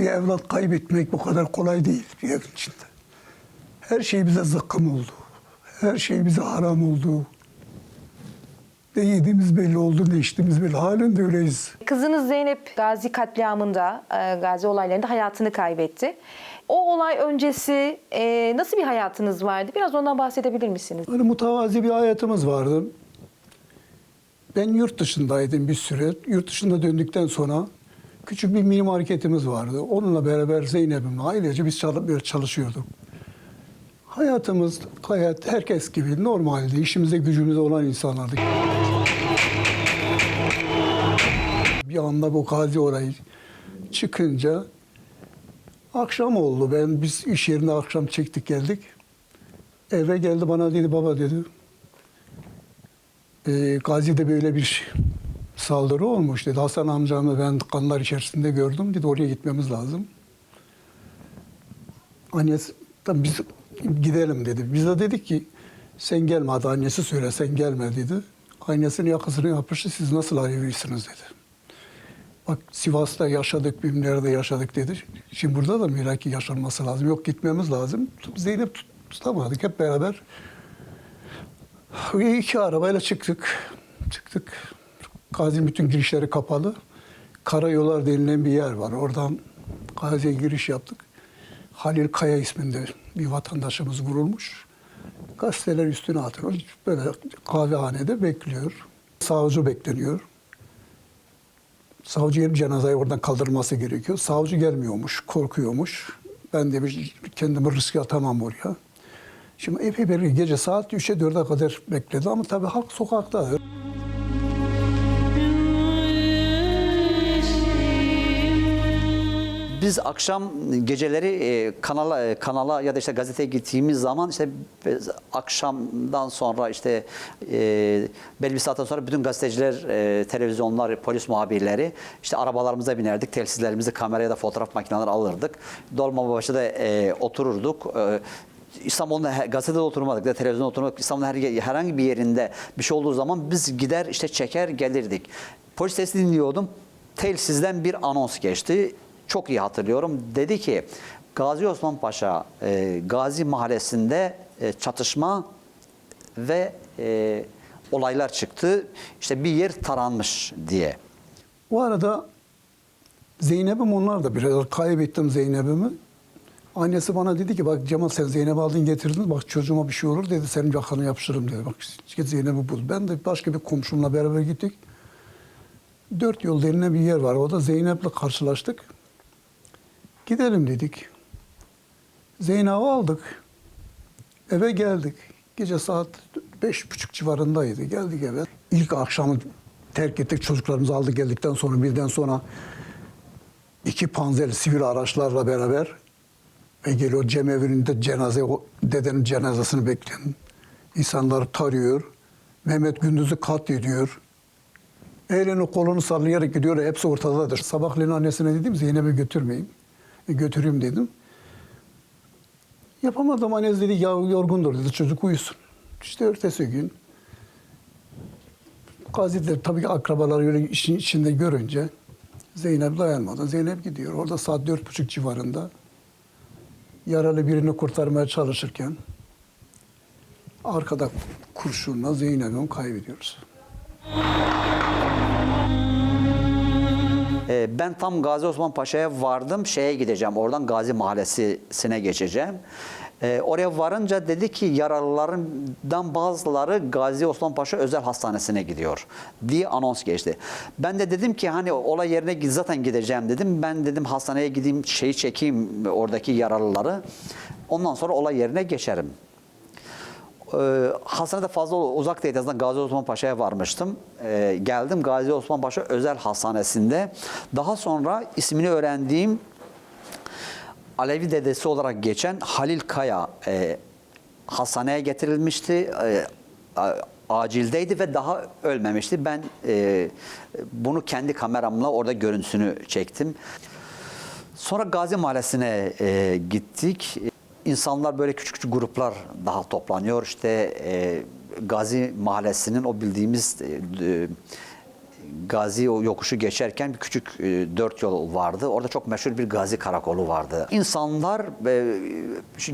evlat kaybetmek bu kadar kolay değil bir evin içinde. Her şey bize zıkkım oldu. Her şey bize haram oldu. Ne yediğimiz belli oldu, ne içtiğimiz belli. Halen de öyleyiz. Kızınız Zeynep Gazi katliamında, e, Gazi olaylarında hayatını kaybetti. O olay öncesi e, nasıl bir hayatınız vardı? Biraz ondan bahsedebilir misiniz? Hani mutavazi bir hayatımız vardı. Ben yurt dışındaydım bir süre. Yurt dışında döndükten sonra küçük bir mini marketimiz vardı. Onunla beraber Zeynep'imle ailece biz çalışıyorduk. Hayatımız hayat herkes gibi normaldi. İşimize gücümüze olan insanlardık. Bir anda bu kazi olayı çıkınca akşam oldu. Ben biz iş yerinde akşam çektik geldik. Eve geldi bana dedi baba dedi. E, Gazi'de böyle bir saldırı olmuş dedi. Hasan amcamı ben kanlar içerisinde gördüm dedi. Oraya gitmemiz lazım. Annesi tabii biz gidelim dedi. Biz de dedik ki sen gelme hadi annesi söyle sen gelme dedi. Annesinin yakasını yapıştı siz nasıl arayabilirsiniz dedi. Bak Sivas'ta yaşadık, bilmem nerede yaşadık dedi. Şimdi burada da Miraki yaşanması lazım. Yok gitmemiz lazım. Zeynep tut- tutamadık hep beraber. İki arabayla çıktık. Çıktık. Gazi'nin bütün girişleri kapalı. Karayollar denilen bir yer var. Oradan Gazi'ye giriş yaptık. Halil Kaya isminde bir vatandaşımız vurulmuş. Gazeteler üstüne atıyor. Böyle kahvehanede bekliyor. Savcı bekleniyor. Savcı gelip cenazeyi oradan kaldırması gerekiyor. Savcı gelmiyormuş, korkuyormuş. Ben demiş kendimi riske atamam oraya. Şimdi epey bir gece saat 3'e 4'e kadar bekledi ama tabii halk sokakta. Biz akşam geceleri e, kanala e, kanala ya da işte gazeteye gittiğimiz zaman işte akşamdan sonra işte e, belli bir saatten sonra bütün gazeteciler, e, televizyonlar, polis muhabirleri işte arabalarımıza binerdik, telsizlerimizi kameraya da fotoğraf makineleri alırdık. Dolmabahçe'de e, otururduk. E, İstanbul'da gazetede oturmadık da televizyonda oturmadık. İstanbul'un her, herhangi bir yerinde bir şey olduğu zaman biz gider işte çeker gelirdik. Polis sesi dinliyordum. Telsizden bir anons geçti. Çok iyi hatırlıyorum. Dedi ki Gazi Osman Paşa e, Gazi Mahallesi'nde e, çatışma ve e, olaylar çıktı. İşte bir yer taranmış diye. O arada Zeynep'im onlar da biraz kaybettim Zeynep'imi. Annesi bana dedi ki bak Cemal sen Zeynep'i aldın getirdin bak çocuğuma bir şey olur dedi senin yakanı yapıştırırım dedi. Bak git Zeynep'i bul. Ben de başka bir komşumla beraber gittik. Dört yol denilen bir yer var. O da Zeynep'le karşılaştık. Gidelim dedik. Zeynep'i aldık. Eve geldik. Gece saat beş buçuk civarındaydı. Geldik eve. İlk akşamı terk ettik. Çocuklarımızı aldık geldikten sonra birden sonra iki panzer sivil araçlarla beraber ve geliyor cemevinde cenaze, o dedenin cenazesini bekleyen insanları tarıyor. Mehmet Gündüz'ü katlediyor. Elini kolunu sallayarak gidiyor. Hepsi ortadadır. Sabahleyin annesine dedim Zeynep'i götürmeyeyim. Götüreyim dedim. Yapamadım annesi dedi ya yorgundur dedi çocuk uyusun. İşte ertesi gün Gazi'de tabii ki akrabaları öyle işin içinde görünce Zeynep dayanmadı. Zeynep gidiyor. Orada saat dört buçuk civarında yaralı birini kurtarmaya çalışırken arkada kurşunla Zeynep'i kaybediyoruz. Ee, Ben tam Gazi Osman Paşa'ya vardım. Şeye gideceğim. Oradan Gazi Mahallesi'ne geçeceğim. Ee, oraya varınca dedi ki yaralılarından bazıları Gazi Osman Paşa Özel Hastanesi'ne gidiyor diye anons geçti. Ben de dedim ki hani olay yerine zaten gideceğim dedim. Ben dedim hastaneye gideyim şeyi çekeyim oradaki yaralıları. Ondan sonra olay yerine geçerim. Ee, hastanede fazla uzak değil. Aslında Gazi Osman Paşa'ya varmıştım. Ee, geldim Gazi Osman Paşa Özel Hastanesi'nde. Daha sonra ismini öğrendiğim Alevi dedesi olarak geçen Halil Kaya e, hastaneye getirilmişti. E, a- acildeydi ve daha ölmemişti. Ben e, bunu kendi kameramla orada görüntüsünü çektim. Sonra Gazi Mahallesi'ne e, gittik. İnsanlar böyle küçük küçük gruplar daha toplanıyor. İşte e, Gazi Mahallesi'nin o bildiğimiz e, Gazi o yokuşu geçerken bir küçük e, dört yol vardı. Orada çok meşhur bir Gazi karakolu vardı. İnsanlar, e,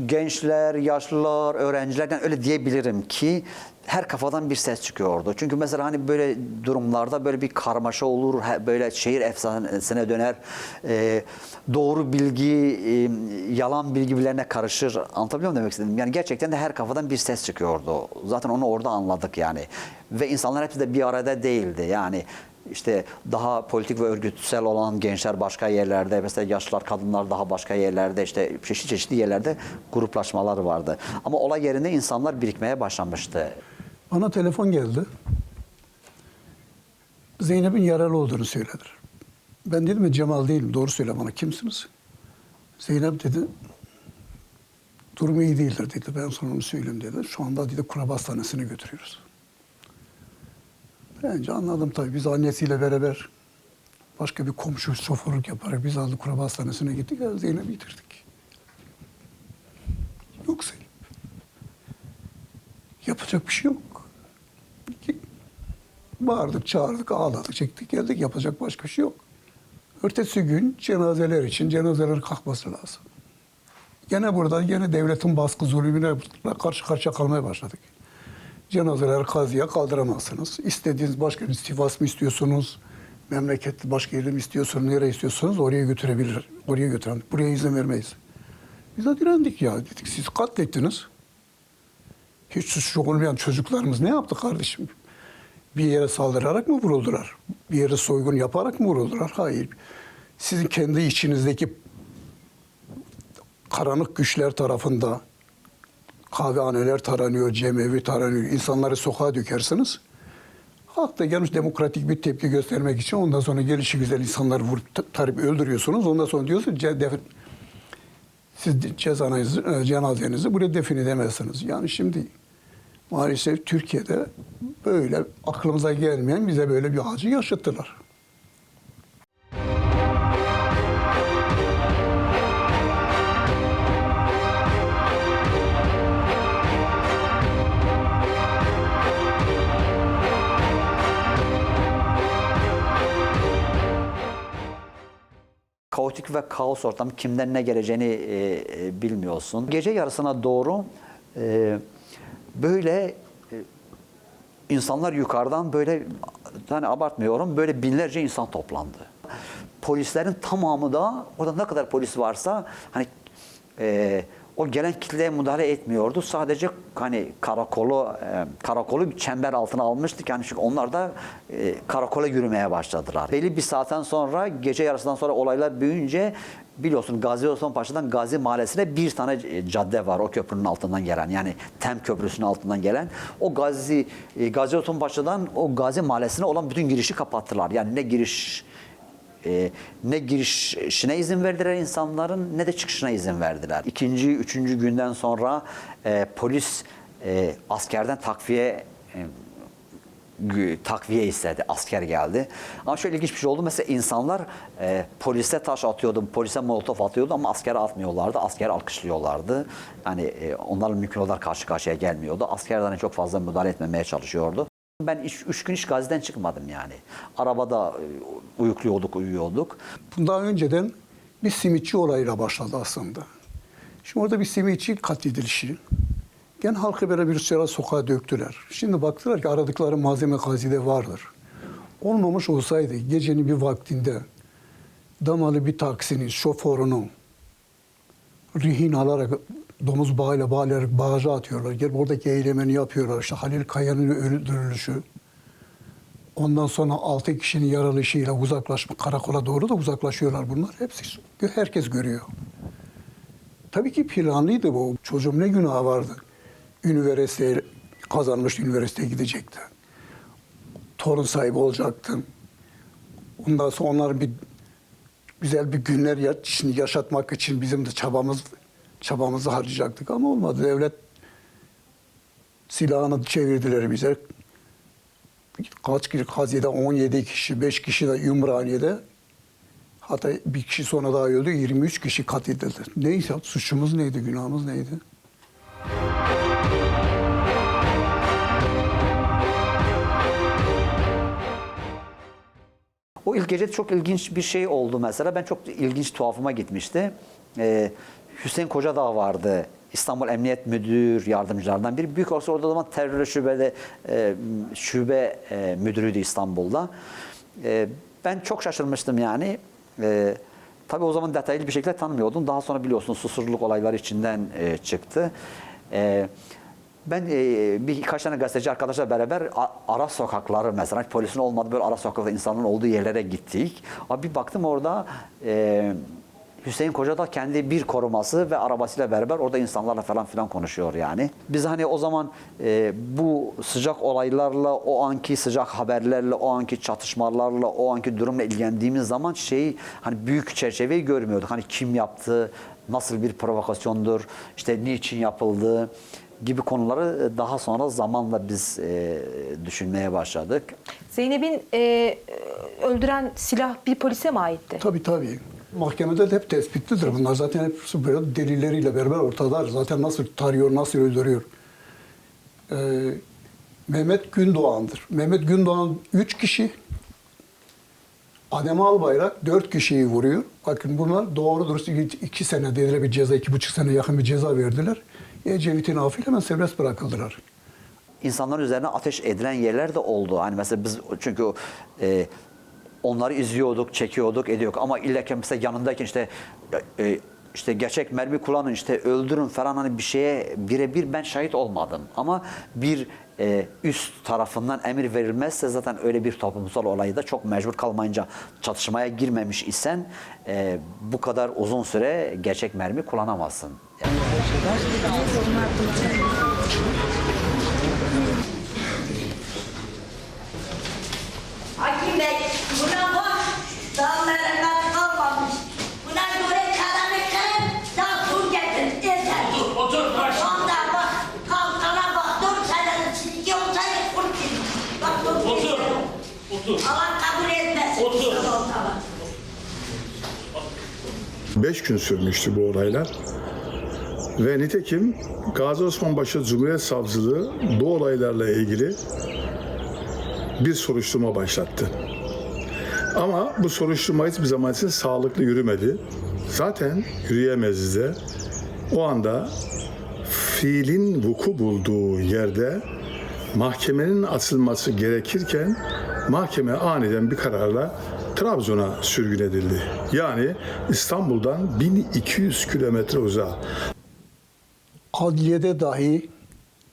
gençler, yaşlılar, öğrencilerden öyle diyebilirim ki her kafadan bir ses çıkıyordu. Çünkü mesela hani böyle durumlarda böyle bir karmaşa olur, böyle şehir efsanesine döner, e, doğru bilgi, e, yalan bilgi birbirlerine karışır. Anlatabiliyor muyum demek istedim? Yani gerçekten de her kafadan bir ses çıkıyordu. Zaten onu orada anladık yani. Ve insanlar hepsi de bir arada değildi. Yani işte daha politik ve örgütsel olan gençler başka yerlerde, mesela yaşlılar, kadınlar daha başka yerlerde, işte çeşitli çeşitli yerlerde gruplaşmalar vardı. Ama olay yerinde insanlar birikmeye başlamıştı. Bana telefon geldi. Zeynep'in yaralı olduğunu söylediler. Ben dedim ya Cemal değilim. Doğru söyle bana kimsiniz? Zeynep dedi durumu iyi değildir dedi. Ben sonra onu söyleyeyim dedi. Şu anda dedi Hastanesi'ne götürüyoruz. Bence anladım tabii. Biz annesiyle beraber başka bir komşu şoförlük yaparak biz aldık Kuraba Hastanesi'ne gittik. Ya Zeynep'i yitirdik. Yok Zeynep. Yapacak bir şey yok. Bağırdık, çağırdık, ağladık, çektik, geldik. Yapacak başka bir şey yok. Ertesi gün cenazeler için cenazeler kalkması lazım. Gene burada yine devletin baskı zulmüne karşı karşıya kalmaya başladık. Cenazeleri kazıya kaldıramazsınız. İstediğiniz başka bir Sivas mı istiyorsunuz? Memleket başka yeri mi istiyorsunuz? Nereye istiyorsanız oraya götürebilir. Oraya götürelim. Buraya izin vermeyiz. Biz de direndik ya. Dedik siz katlettiniz. Hiç suçlu olmayan çocuklarımız ne yaptı kardeşim? Bir yere saldırarak mı vuruldular? Bir yere soygun yaparak mı vuruldular? Hayır. Sizin kendi içinizdeki karanlık güçler tarafında kahvehaneler taranıyor, cemevi taranıyor. İnsanları sokağa dökersiniz. Halk da gelmiş demokratik bir tepki göstermek için ondan sonra gelişi güzel insanları vurup ta- tarıp öldürüyorsunuz. Ondan sonra diyorsunuz siz cezanızı, e, cenazenizi buraya defin edemezsiniz. Yani şimdi maalesef Türkiye'de böyle aklımıza gelmeyen bize böyle bir acı yaşattılar. Kaotik ve kaos ortamı kimden ne geleceğini e, e, bilmiyorsun. Gece yarısına doğru e, böyle e, insanlar yukarıdan böyle hani abartmıyorum böyle binlerce insan toplandı. Polislerin tamamı da orada ne kadar polis varsa hani e, o gelen kitleye müdahale etmiyordu. Sadece hani karakolu e, karakolu bir çember altına almıştık. Yani çünkü onlar da e, karakola yürümeye başladılar. Belli bir saatten sonra gece yarısından sonra olaylar büyüyünce biliyorsun Gazi Osman Paşa'dan Gazi Mahallesi'ne bir tane e, cadde var o köprünün altından gelen yani Tem Köprüsü'nün altından gelen. O Gazi Gazi Osman Paşa'dan o Gazi Mahallesi'ne olan bütün girişi kapattılar. Yani ne giriş e, ne girişine izin verdiler insanların ne de çıkışına izin verdiler. İkinci, üçüncü günden sonra e, polis e, askerden takviye e, takviye istedi. Asker geldi. Ama şöyle ilginç bir şey oldu. Mesela insanlar e, polise taş atıyordu, polise molotof atıyordu ama askere atmıyorlardı. Asker alkışlıyorlardı. Yani e, onlarla mümkün olarak karşı karşıya gelmiyordu. Askerden çok fazla müdahale etmemeye çalışıyordu. Ben üç, üç gün hiç gaziden çıkmadım yani. Arabada e, uyukluyorduk, uyuyorduk. Bundan önceden bir simitçi olayıyla başladı aslında. Şimdi orada bir simitçi katledilişi. Gene halkı böyle bir süre sokağa döktüler. Şimdi baktılar ki aradıkları malzeme gazide vardır. Olmamış olsaydı gecenin bir vaktinde damalı bir taksinin şoförünü rehin alarak domuz bağıyla bağlayarak bağaca atıyorlar. Gel oradaki eylemini yapıyorlar. İşte Halil Kaya'nın öldürülüşü. Ondan sonra altı kişinin yaralışıyla uzaklaşma, karakola doğru da uzaklaşıyorlar bunlar. Hepsi herkes görüyor. Tabii ki planlıydı bu. Çocuğum ne günahı vardı? Üniversiteye kazanmış, üniversiteye gidecekti. Torun sahibi olacaktım. Ondan sonra onların bir güzel bir günler yaşatmak için bizim de çabamız çabamızı harcayacaktık ama olmadı. Devlet silahını çevirdiler bize. Kaç kişi Kazi'de 17 kişi, 5 kişi de Ümraniye'de. Hatta bir kişi sonra daha öldü. 23 kişi katledildi. Neyse suçumuz neydi, günahımız neydi? O ilk gece çok ilginç bir şey oldu mesela. Ben çok ilginç tuhafıma gitmişti. Ee, Hüseyin Kocadağ vardı. İstanbul Emniyet Müdür yardımcılarından biri. Büyük olsa orada zaman terör şubede e, şube e, müdürüydü İstanbul'da. E, ben çok şaşırmıştım yani. E, tabii o zaman detaylı bir şekilde tanımıyordum. Daha sonra biliyorsunuz susurluk olayları içinden e, çıktı. E, ben e, birkaç tane gazeteci arkadaşla beraber ara sokakları mesela polisin olmadığı böyle ara sokakta insanların olduğu yerlere gittik. Abi bir baktım orada e, Hüseyin Koca da kendi bir koruması ve arabasıyla beraber orada insanlarla falan filan konuşuyor yani. Biz hani o zaman e, bu sıcak olaylarla, o anki sıcak haberlerle, o anki çatışmalarla, o anki durumla ilgilendiğimiz zaman şeyi hani büyük çerçeveyi görmüyorduk. Hani kim yaptı, nasıl bir provokasyondur, işte niçin yapıldı gibi konuları daha sonra zamanla biz e, düşünmeye başladık. Zeynep'in e, öldüren silah bir polise mi aitti? Tabii tabii. Mahkemede de hep tespitlidir. Bunlar zaten hepsi böyle delilleriyle beraber ortadadır. Zaten nasıl tarıyor, nasıl öldürüyor. Ee, Mehmet Gündoğan'dır. Mehmet Gündoğan üç kişi, Adem Albayrak dört kişiyi vuruyor. Bakın bunlar doğrudur. iki sene dediler bir ceza, iki buçuk sene yakın bir ceza verdiler. Ecevit'in affıyla hemen serbest bırakıldılar. insanların üzerine ateş edilen yerler de oldu. Hani mesela biz çünkü e, onları izliyorduk, çekiyorduk, ediyorduk ama illa ki mesela yanındayken işte e, işte gerçek mermi kullanın, işte öldürün falan hani bir şeye birebir ben şahit olmadım. Ama bir e, üst tarafından emir verilmezse zaten öyle bir toplumsal olayı da çok mecbur kalmayınca çatışmaya girmemiş isen e, bu kadar uzun süre gerçek mermi kullanamazsın. Hakim Bey, buna bak. Dağlarından kalmamış. Buna göre karanlıkların daha kur getir. Yeter. Otur baş. Ondan bak, kalkana bak. Dur senenin çizgi olsaydı kur getir. Bak dur. Otur. Otur. Allah kabul etmez. Otur. Tamam, tamam. Beş gün sürmüştü bu olaylar. Ve nitekim Gazi Osman Paşa Cumhuriyet Savcılığı bu olaylarla ilgili bir soruşturma başlattı. Ama bu soruşturma hiçbir zaman için sağlıklı yürümedi. Zaten yürüyemezdi de. O anda fiilin vuku bulduğu yerde mahkemenin açılması gerekirken mahkeme aniden bir kararla Trabzon'a sürgün edildi. Yani İstanbul'dan 1200 kilometre uzağa. adliyede dahi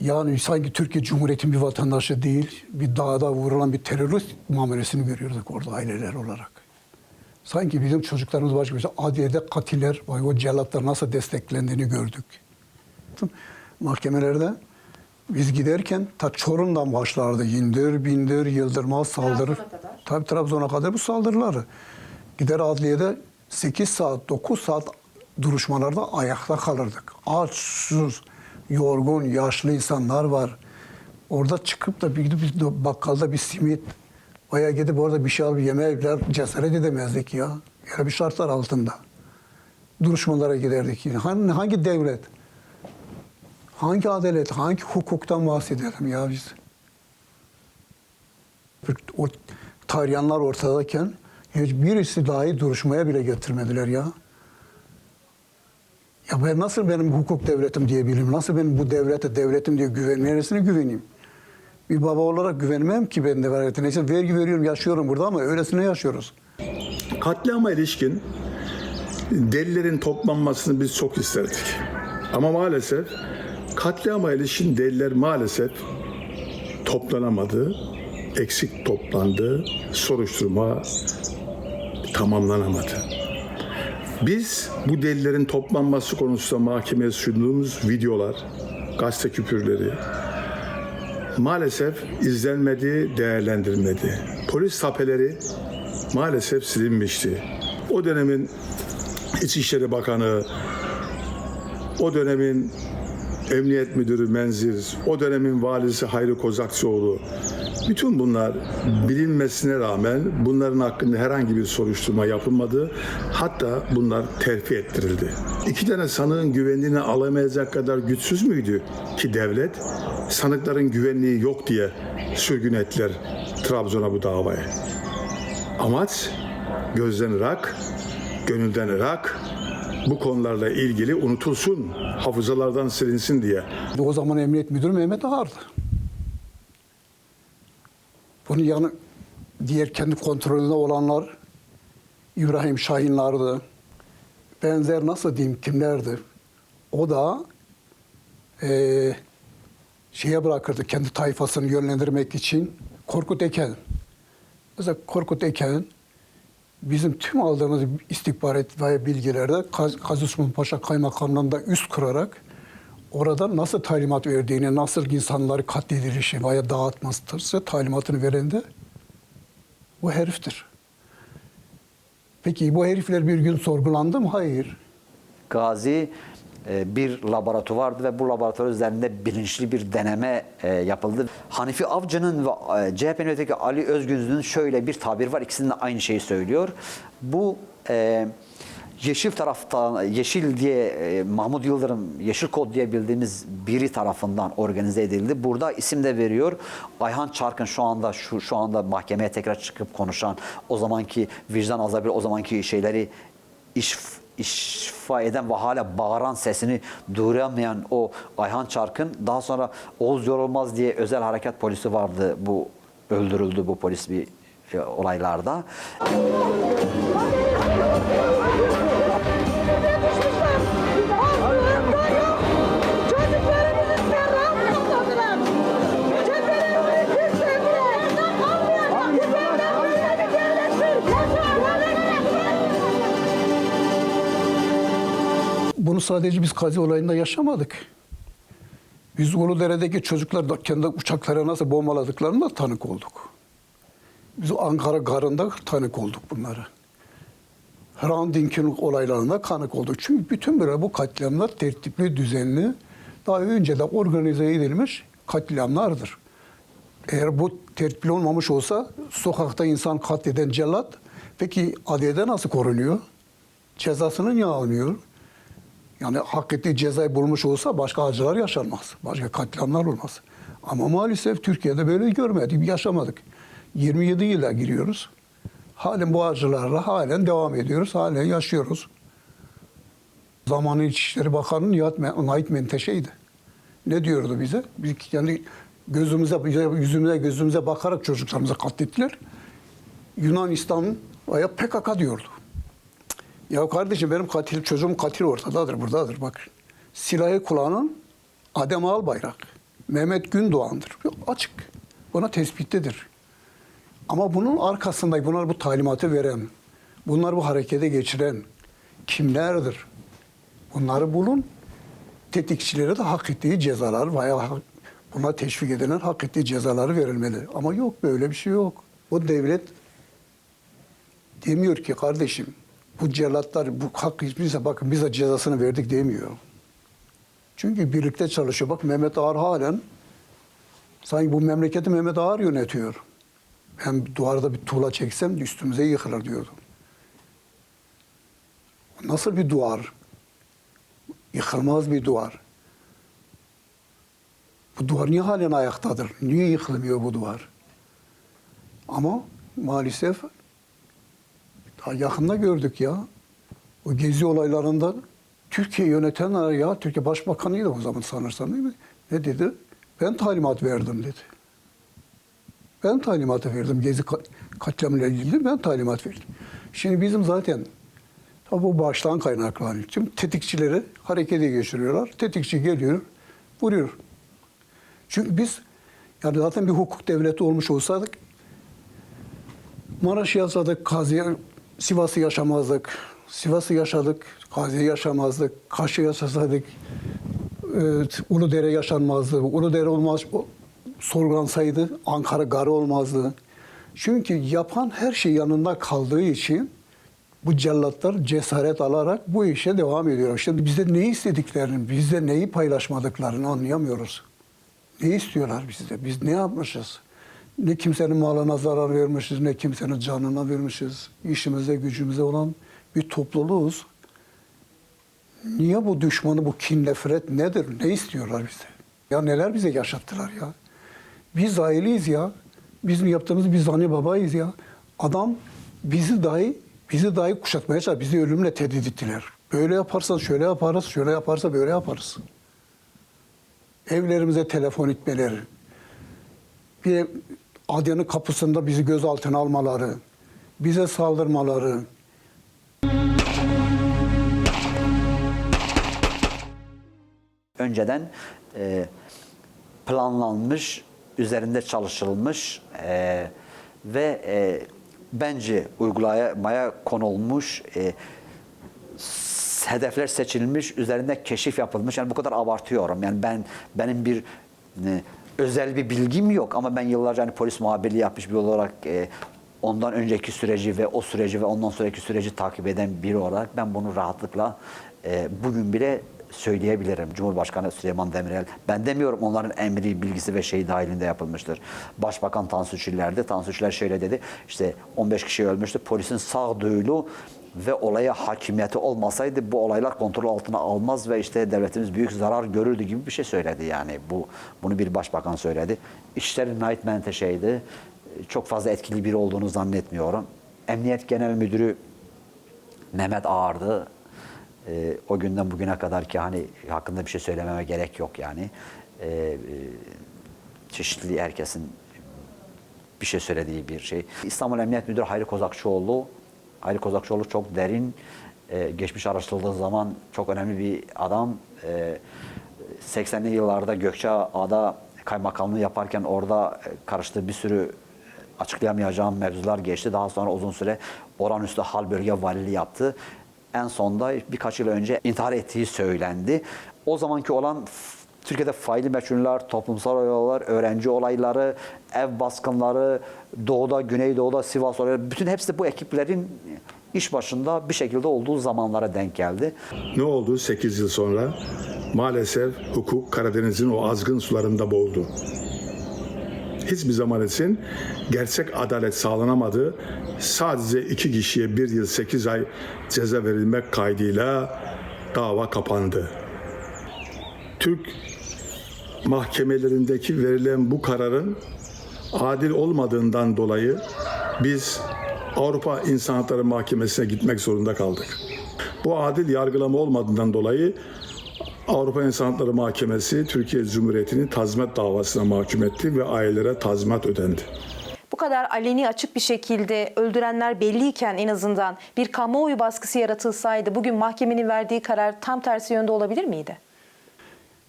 yani sanki Türkiye Cumhuriyeti'nin bir vatandaşı değil, bir dağda vurulan bir terörist muamelesini görüyorduk orada aileler olarak. Sanki bizim çocuklarımız başka bir şey. Adliyede katiller, vay o cellatlar nasıl desteklendiğini gördük. Mahkemelerde biz giderken ta Çorum'dan başlardı. İndir, bindir, yıldırmaz, saldırır. Trabzon'a. Tabii Trabzon'a kadar bu saldırıları. Gider adliyede 8 saat, 9 saat duruşmalarda ayakta kalırdık. Aç, susuz, yorgun, yaşlı insanlar var. Orada çıkıp da bir gidip bakkalda bir simit veya gidip orada bir şey alıp yemeğe bile cesaret edemezdik ya. Öyle bir şartlar altında. Duruşmalara giderdik. Hangi, hangi devlet? Hangi adalet, hangi hukuktan bahsedelim ya biz? O taryanlar ortadayken hiçbirisi dahi duruşmaya bile getirmediler ya. Ya ben nasıl benim hukuk devletim diyebilirim? Nasıl benim bu devlete devletim diye güven, güveneyim? Bir baba olarak güvenmem ki ben de devlete. Neyse vergi veriyorum, yaşıyorum burada ama öylesine yaşıyoruz. Katliama ilişkin delillerin toplanmasını biz çok isterdik. Ama maalesef katliama ilişkin deliller maalesef toplanamadı. Eksik toplandı. Soruşturma tamamlanamadı. Biz bu delillerin toplanması konusunda mahkemeye sunduğumuz videolar, gazete küpürleri maalesef izlenmedi, değerlendirilmedi. Polis tapeleri maalesef silinmişti. O dönemin İçişleri Bakanı, o dönemin Emniyet Müdürü Menzir, o dönemin valisi Hayri Kozakçıoğlu, bütün bunlar bilinmesine rağmen bunların hakkında herhangi bir soruşturma yapılmadı. Hatta bunlar terfi ettirildi. İki tane sanığın güvenliğini alamayacak kadar güçsüz müydü ki devlet? Sanıkların güvenliği yok diye sürgün ettiler Trabzon'a bu davayı. Amaç gözden ırak, gönülden ırak, bu konularla ilgili unutulsun, hafızalardan silinsin diye. O zaman Emniyet Müdürü Mehmet Ağar'dı. Bunun yanı diğer kendi kontrolünde olanlar İbrahim Şahinlardı. Benzer nasıl diyeyim kimlerdi? O da eee, şeye bırakırdı kendi tayfasını yönlendirmek için Korkut Eken. Mesela Korkut Eken bizim tüm aldığımız istihbarat ve bilgilerde Kaz- Gazi Osman Paşa Kaymakamlığı'nda üst kurarak orada nasıl talimat verdiğini, nasıl insanları katledilişi veya dağıtması talimatını veren de bu heriftir. Peki bu herifler bir gün sorgulandı mı? Hayır. Gazi bir laboratuvardı ve bu laboratuvar üzerinde bilinçli bir deneme e, yapıldı. Hanifi Avcı'nın ve e, CHP'nin öteki Ali Özgüz'ün şöyle bir tabir var. İkisinin de aynı şeyi söylüyor. Bu e, Yeşil taraftan, Yeşil diye e, Mahmut Yıldırım, Yeşil Kod diye bildiğimiz biri tarafından organize edildi. Burada isim de veriyor. Ayhan Çarkın şu anda şu şu anda mahkemeye tekrar çıkıp konuşan o zamanki vicdan azabı, o zamanki şeyleri iş işfa eden ve hala bağıran sesini duyuramayan o Ayhan Çarkın daha sonra Oğuz Yorulmaz diye özel harekat polisi vardı bu öldürüldü bu polis bir e, olaylarda. Sadece biz Kazi olayında yaşamadık. Biz Uludere'deki çocuklar da kendi uçaklara nasıl bombaladıklarına tanık olduk. Biz Ankara garında tanık olduk bunlara. Hrant Dink'in olaylarında tanık olduk. Çünkü bütün böyle bu katliamlar tertipli, düzenli, daha önce de organize edilmiş katliamlardır. Eğer bu tertipli olmamış olsa sokakta insan katleden cellat peki adliyede nasıl korunuyor? Cezasını niye almıyor? Yani hak ettiği cezayı bulmuş olsa başka acılar yaşanmaz. Başka katliamlar olmaz. Ama maalesef Türkiye'de böyle görmedik, yaşamadık. 27 yıla giriyoruz. Halen bu acılarla halen devam ediyoruz, halen yaşıyoruz. Zamanın İçişleri Bakanı Nihat Me- Nait Menteşe'ydi. Ne diyordu bize? Biz kendi gözümüze, yüzümüze, gözümüze bakarak çocuklarımızı katlettiler. Yunanistan veya PKK diyordu. Ya kardeşim benim katil, çocuğum katil ortadadır, buradadır bak. Silahı kullanan Adem Albayrak, Mehmet Gündoğan'dır. Açık. Buna tespittedir. Ama bunun arkasında bunlar bu talimatı veren, bunlar bu harekete geçiren kimlerdir? Bunları bulun. Tetikçilere de hak ettiği cezalar veya buna teşvik edilen hak ettiği cezaları verilmeli. Ama yok böyle bir şey yok. O devlet demiyor ki kardeşim bu cellatlar bu hak hiçbirse bakın biz de cezasını verdik demiyor. Çünkü birlikte çalışıyor. Bak Mehmet Ağar halen sanki bu memleketi Mehmet Ağar yönetiyor. Ben duvarda bir tuğla çeksem üstümüze yıkılır diyordu. Nasıl bir duvar? Yıkılmaz bir duvar. Bu duvar niye halen ayaktadır? Niye yıkılmıyor bu duvar? Ama maalesef yakında gördük ya. O gezi olaylarında Türkiye yönetenler ya, Türkiye Başbakanıydı o zaman sanırsam değil mi? Ne dedi? Ben talimat verdim dedi. Ben talimatı verdim. Gezi kat- katliamıyla ilgili ben talimat verdim. Şimdi bizim zaten tabi bu baştan kaynaklanıyor. Şimdi tetikçileri harekete geçiriyorlar. Tetikçi geliyor, vuruyor. Çünkü biz yani zaten bir hukuk devleti olmuş olsaydık Maraş yaşadık, Gazi, Sivas'ı yaşamazdık. Sivas'ı yaşadık, Gazi'yi yaşamazdık. Kaş'ı yaşasaydık, e, Uludere yaşanmazdı. Uludere olmaz, sorgulansaydı Ankara garı olmazdı. Çünkü yapan her şey yanında kaldığı için bu cellatlar cesaret alarak bu işe devam ediyor. Şimdi bizde ne istediklerini, bizde neyi paylaşmadıklarını anlayamıyoruz. Ne istiyorlar bizde? Biz ne yapmışız? Ne kimsenin malına zarar vermişiz, ne kimsenin canına vermişiz. İşimize, gücümüze olan bir topluluğuz. Niye bu düşmanı, bu kin, nefret nedir? Ne istiyorlar bizde? Ya neler bize yaşattılar ya? Biz aileyiz ya. Bizim yaptığımız biz anne babayız ya. Adam bizi dahi bizi dahi kuşatmaya çalıştılar. Bizi ölümle tehdit ettiler. Böyle yaparsan şöyle yaparız, şöyle yaparsa böyle yaparız. Evlerimize telefon etmeleri, bir Adya'nın kapısında bizi gözaltına almaları, bize saldırmaları, önceden e, planlanmış, üzerinde çalışılmış e, ve e, bence uygulamaya konulmuş, e, hedefler seçilmiş, üzerinde keşif yapılmış. Yani bu kadar abartıyorum. Yani ben benim bir e, özel bir bilgim yok ama ben yıllarca hani polis muhabirliği yapmış bir olarak e, ondan önceki süreci ve o süreci ve ondan sonraki süreci takip eden biri olarak ben bunu rahatlıkla e, bugün bile söyleyebilirim. Cumhurbaşkanı Süleyman Demirel, ben demiyorum onların emri, bilgisi ve şeyi dahilinde yapılmıştır. Başbakan Tansu Çiller'di. Tansu Çiller şöyle dedi, işte 15 kişi ölmüştü. Polisin sağduyulu ve olaya hakimiyeti olmasaydı bu olaylar kontrol altına almaz ve işte devletimiz büyük zarar görürdü gibi bir şey söyledi yani. Bu bunu bir başbakan söyledi. İçişleri Nait Menteşe'ydi. Çok fazla etkili biri olduğunu zannetmiyorum. Emniyet Genel Müdürü Mehmet Ağar'dı. Ee, o günden bugüne kadar ki hani hakkında bir şey söylememe gerek yok yani. Ee, e, çeşitli herkesin bir şey söylediği bir şey. İstanbul Emniyet Müdürü Hayri Kozakçıoğlu, Hayri Kozakçıoğlu çok derin, e, geçmiş araştırıldığı zaman çok önemli bir adam. E, 80'li yıllarda Gökçeada kaymakamlığı yaparken orada e, karıştığı bir sürü açıklayamayacağım mevzular geçti. Daha sonra uzun süre Oranüs'te hal bölge valiliği yaptı. En sonda birkaç yıl önce intihar ettiği söylendi. O zamanki olan Türkiye'de faili meçhuller, toplumsal olaylar, öğrenci olayları, ev baskınları, doğuda, güneydoğuda, Sivas olayları, bütün hepsi bu ekiplerin iş başında bir şekilde olduğu zamanlara denk geldi. Ne oldu 8 yıl sonra? Maalesef hukuk Karadeniz'in o azgın sularında boğuldu. Hiçbir zaman için gerçek adalet sağlanamadı. Sadece iki kişiye bir yıl sekiz ay ceza verilmek kaydıyla dava kapandı. Türk mahkemelerindeki verilen bu kararın adil olmadığından dolayı biz Avrupa İnsan Hakları Mahkemesi'ne gitmek zorunda kaldık. Bu adil yargılama olmadığından dolayı Avrupa İnsan Hakları Mahkemesi Türkiye Cumhuriyeti'ni tazminat davasına mahkum etti ve ailelere tazminat ödendi. Bu kadar aleni açık bir şekilde öldürenler belliyken en azından bir kamuoyu baskısı yaratılsaydı bugün mahkemenin verdiği karar tam tersi yönde olabilir miydi?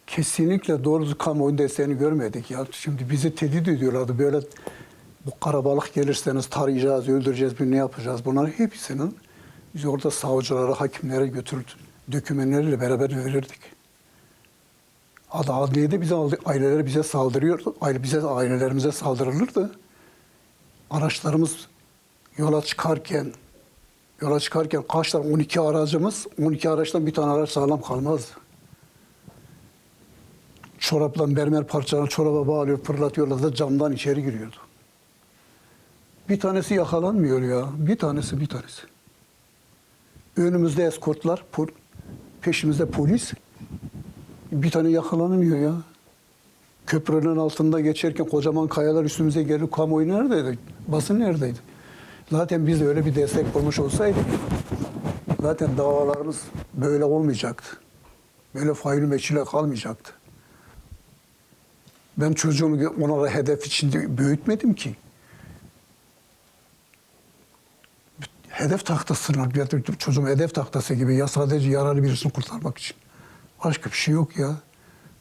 Kesinlikle doğrusu kamuoyu desteğini görmedik ya. Şimdi bizi tehdit ediyorlardı böyle bu karabalık gelirseniz tarayacağız, öldüreceğiz, bir ne yapacağız. Bunların hepsinin biz orada savcılara, hakimlere götürüp dokümenleriyle beraber verirdik. Adı adliyede bize aileler bize saldırıyordu. Aile bize ailelerimize saldırılırdı. Araçlarımız yola çıkarken yola çıkarken kaç tane 12 aracımız 12 araçtan bir tane araç sağlam kalmazdı. Çorapla mermer parçalarını çoraba bağlıyor, fırlatıyorlar da camdan içeri giriyordu. Bir tanesi yakalanmıyor ya. Bir tanesi, bir tanesi. Önümüzde eskortlar, peşimizde polis. Bir tane yakalanmıyor ya. Köprünün altında geçerken kocaman kayalar üstümüze gelip kamuoyu neredeydi? Basın neredeydi? Zaten biz de öyle bir destek bulmuş olsaydık zaten davalarımız böyle olmayacaktı. Böyle faili meçhule kalmayacaktı. Ben çocuğumu onlara hedef içinde büyütmedim ki. Hedef tahtasına, çocuğum hedef tahtası gibi ya sadece yaralı birisini kurtarmak için. Başka bir şey yok ya.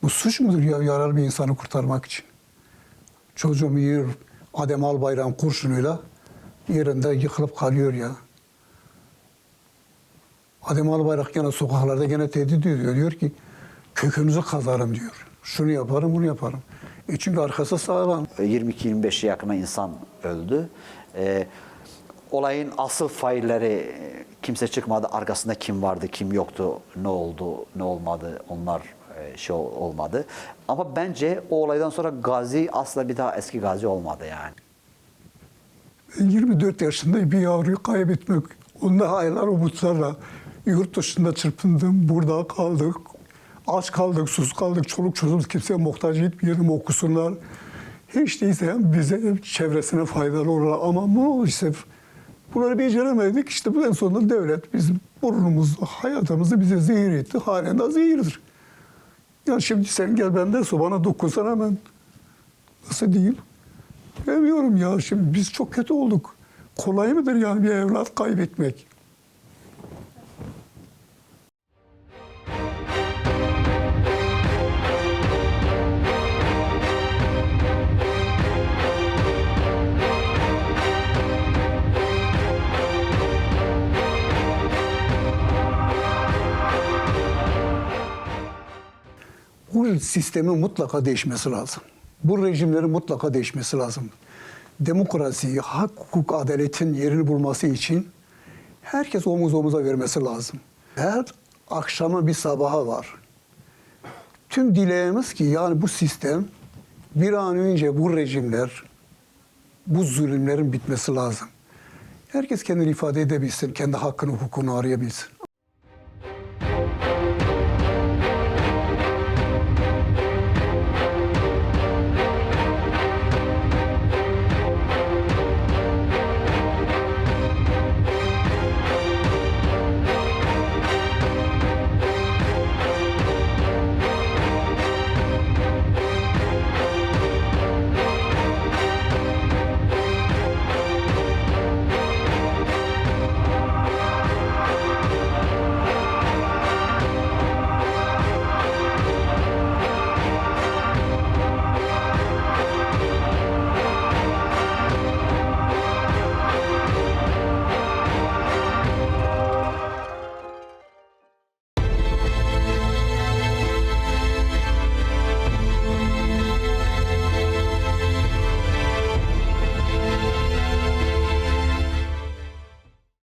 Bu suç mudur ya yaralı bir insanı kurtarmak için? Çocuğum yer Adem Albayrak'ın kurşunuyla yerinde yıkılıp kalıyor ya. Adem Albayrak gene sokaklarda gene tehdit ediyor. Diyor ki kökünüzü kazarım diyor. Şunu yaparım, bunu yaparım. E çünkü arkası sağlam. 22-25'e yakına insan öldü. Ee, olayın asıl failleri e, kimse çıkmadı. Arkasında kim vardı, kim yoktu, ne oldu, ne olmadı onlar e, şey ol- olmadı. Ama bence o olaydan sonra Gazi asla bir daha eski Gazi olmadı yani. Ben 24 yaşında bir yavruyu kaybetmek, onda aylar umutlarla yurt dışında çırpındım, burada kaldık. Aç kaldık, sus kaldık, çoluk çocuğumuz kimseye muhtaç etmeyelim, okusunlar. Hiç değilse bize çevresine faydalı olur ama işte Bunları beceremedik. İşte bu en sonunda devlet bizim burnumuzu, hayatımızı bize zehir etti. Halen de zehirdir. Ya şimdi sen gel benden sonra bana dokunsana hemen. Nasıl diyeyim? Bilmiyorum ya şimdi biz çok kötü olduk. Kolay mıdır yani bir evlat kaybetmek? Bu sistemin mutlaka değişmesi lazım. Bu rejimlerin mutlaka değişmesi lazım. Demokrasi, hak, hukuk, adaletin yerini bulması için herkes omuz omuza vermesi lazım. Her akşamı bir sabaha var. Tüm dileğimiz ki yani bu sistem bir an önce bu rejimler, bu zulümlerin bitmesi lazım. Herkes kendini ifade edebilsin, kendi hakkını, hukukunu arayabilsin.